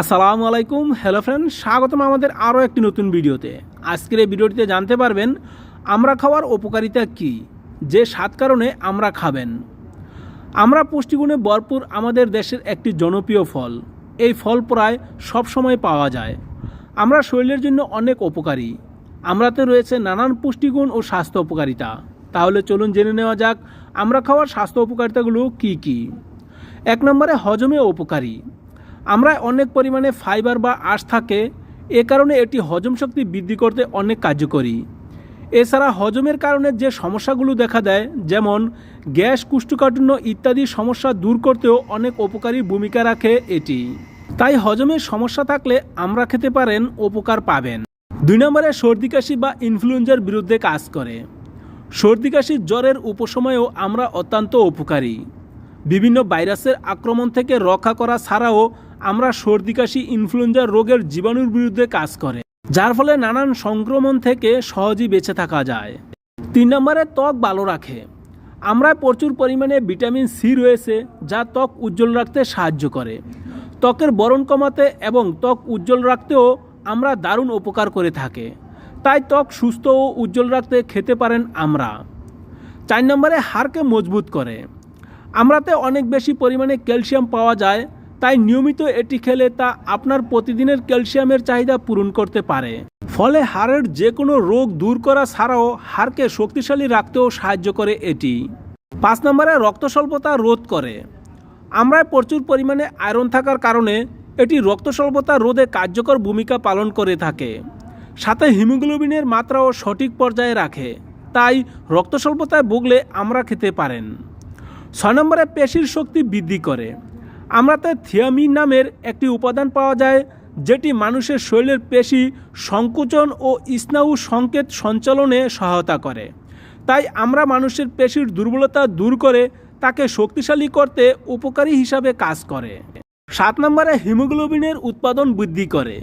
আসসালামু আলাইকুম, hello friend স্বাগতম আমাদের আরও একটি নতুন ভিডিওতে। আজকের এই ভিডিওটিতে জানতে পারবেন, আমরা খাওয়ার উপকারিতা কি, যে সাত কারণে আমরা খাবেন। আমরা পুষ্টিগুণে ভরপুর আমাদের দেশের একটি জনপ্রিয় ফল। এই ফল প্রায় সব সময় পাওয়া যায়। আমরা শরীরের জন্য অনেক উপকারী। আমরাতে রয়েছে নানান পুষ্টিগুণ ও স্বাস্থ্য উপকারিতা। তাহলে চলুন জেনে নেওয়া যাক, আমরা খাওয়ার স্বাস্থ্য উপকারিতাগুলো কি কি। এক নম্বরে হজমে উপকারী। আমরা অনেক পরিমাণে ফাইবার বা আঁশ থাকে, এ কারণে এটি হজম শক্তি বৃদ্ধি করতে অনেক কার্যকরী। এছাড়া হজমের কারণে যে সমস্যাগুলো দেখা দেয়, যেমন গ্যাস, কুষ্ঠকাঠিন্য ইত্যাদি সমস্যা দূর করতেও অনেক উপকারী ভূমিকা রাখে এটি। তাই হজমের সমস্যা থাকলে আমরা খেতে পারেন, উপকার পাবেন। দুই নম্বরে সর্দি কাশি বা ইনফ্লুয়েঞ্জার বিরুদ্ধে কাজ করে। সর্দি কাশি জ্বরের উপসময়েও আমরা অত্যন্ত উপকারী। বিভিন্ন ভাইরাসের আক্রমণ থেকে রক্ষা করা ছাড়াও আমরা সর্দি কাশি ইনফ্লুয়েঞ্জা রোগের জীবাণুর বিরুদ্ধে কাজ করে, যার ফলে নানান সংক্রমণ থেকে সহজেই বেঁচে থাকা যায়। তিন নম্বরে, ত্বক ভালো রাখে। আমরা প্রচুর পরিমাণে ভিটামিন সি রয়েছে, যা ত্বক উজ্জ্বল রাখতে সাহায্য করে। ত্বকের বরণ কমাতে এবং ত্বক উজ্জ্বল রাখতেও আমরা দারুণ উপকার করে থাকে। তাই ত্বক সুস্থ ও উজ্জ্বল রাখতে খেতে পারেন আমরা। চার নম্বরে, হাড়কে মজবুত করে। আমরাতে অনেক বেশি পরিমাণে ক্যালসিয়াম পাওয়া যায় তাই নিয়মিত এটি খেলে তা আপনার প্রতিদিনের ক্যালসিয়ামের চাহিদা পূরণ করতে পারে। ফলে হাড়ের যে কোনো রোগ দূর করা ছাড়াও হাড়কে শক্তিশালী রাখতেও সাহায্য করে এটি। পাঁচ নম্বরে রক্ত স্বল্পতা রোধ করে। আমরা প্রচুর পরিমাণে আয়রন থাকার কারণে এটি রক্ত স্বল্পতা রোধে কার্যকর ভূমিকা পালন করে থাকে। সাথে হিমোগ্লোবিনের মাত্রাও সঠিক পর্যায়ে রাখে। তাই রক্ত স্বল্পতায় ভুগলে আমরা খেতে পারেন। ছয় নম্বরে পেশির শক্তি বৃদ্ধি করে। আমরাতে থিয়ামিন নামের একটি উপাদান পাওয়া যায়, যেটি মানুষের শরীরের পেশি সংকুচন ও স্নায়ু সংকেত সঞ্চালনে সহায়তা করে। তাই আমরা মানুষের পেশির দুর্বলতা দূর করে তাকে শক্তিশালী করতে উপকারী হিসাবে কাজ করে। সাত নম্বরে হিমোগ্লোবিনের উৎপাদন বৃদ্ধি করে।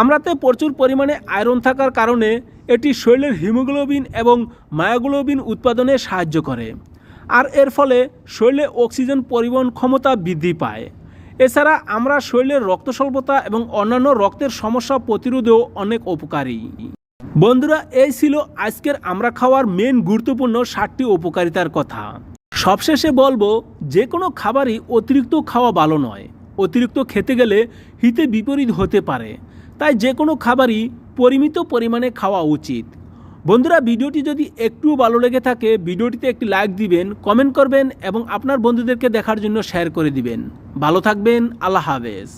আমরাতে প্রচুর পরিমাণে আয়রন থাকার কারণে এটি শরীরের হিমোগ্লোবিন এবং মায়োগ্লোবিন উৎপাদনে সাহায্য করে। আর এর ফলে শরীরে অক্সিজেন পরিবহন ক্ষমতা বৃদ্ধি পায়। এছাড়া আমরা শরীরের রক্ত স্বল্পতা এবং অন্যান্য রক্তের সমস্যা প্রতিরোধেও অনেক উপকারী। বন্ধুরা, এই ছিল আজকের আমরা খাওয়ার মেন গুরুত্বপূর্ণ ষাটটি উপকারিতার কথা। সবশেষে বলব, যে কোনো খাবারই অতিরিক্ত খাওয়া ভালো নয়। অতিরিক্ত খেতে গেলে হিতে বিপরীত হতে পারে। তাই যে কোনো খাবারই পরিমিত পরিমাণে খাওয়া উচিত। বন্ধুরা, ভিডিওটি যদি একটু ভালো লেগে থাকে, ভিডিওটিতে একটি লাইক দিবেন কমেন্ট করবেন এবং আপনার বন্ধুদেরকে দেখার জন্য শেয়ার করে দিবেন। ভালো থাকবেন, আল্লাহ হাফেজ।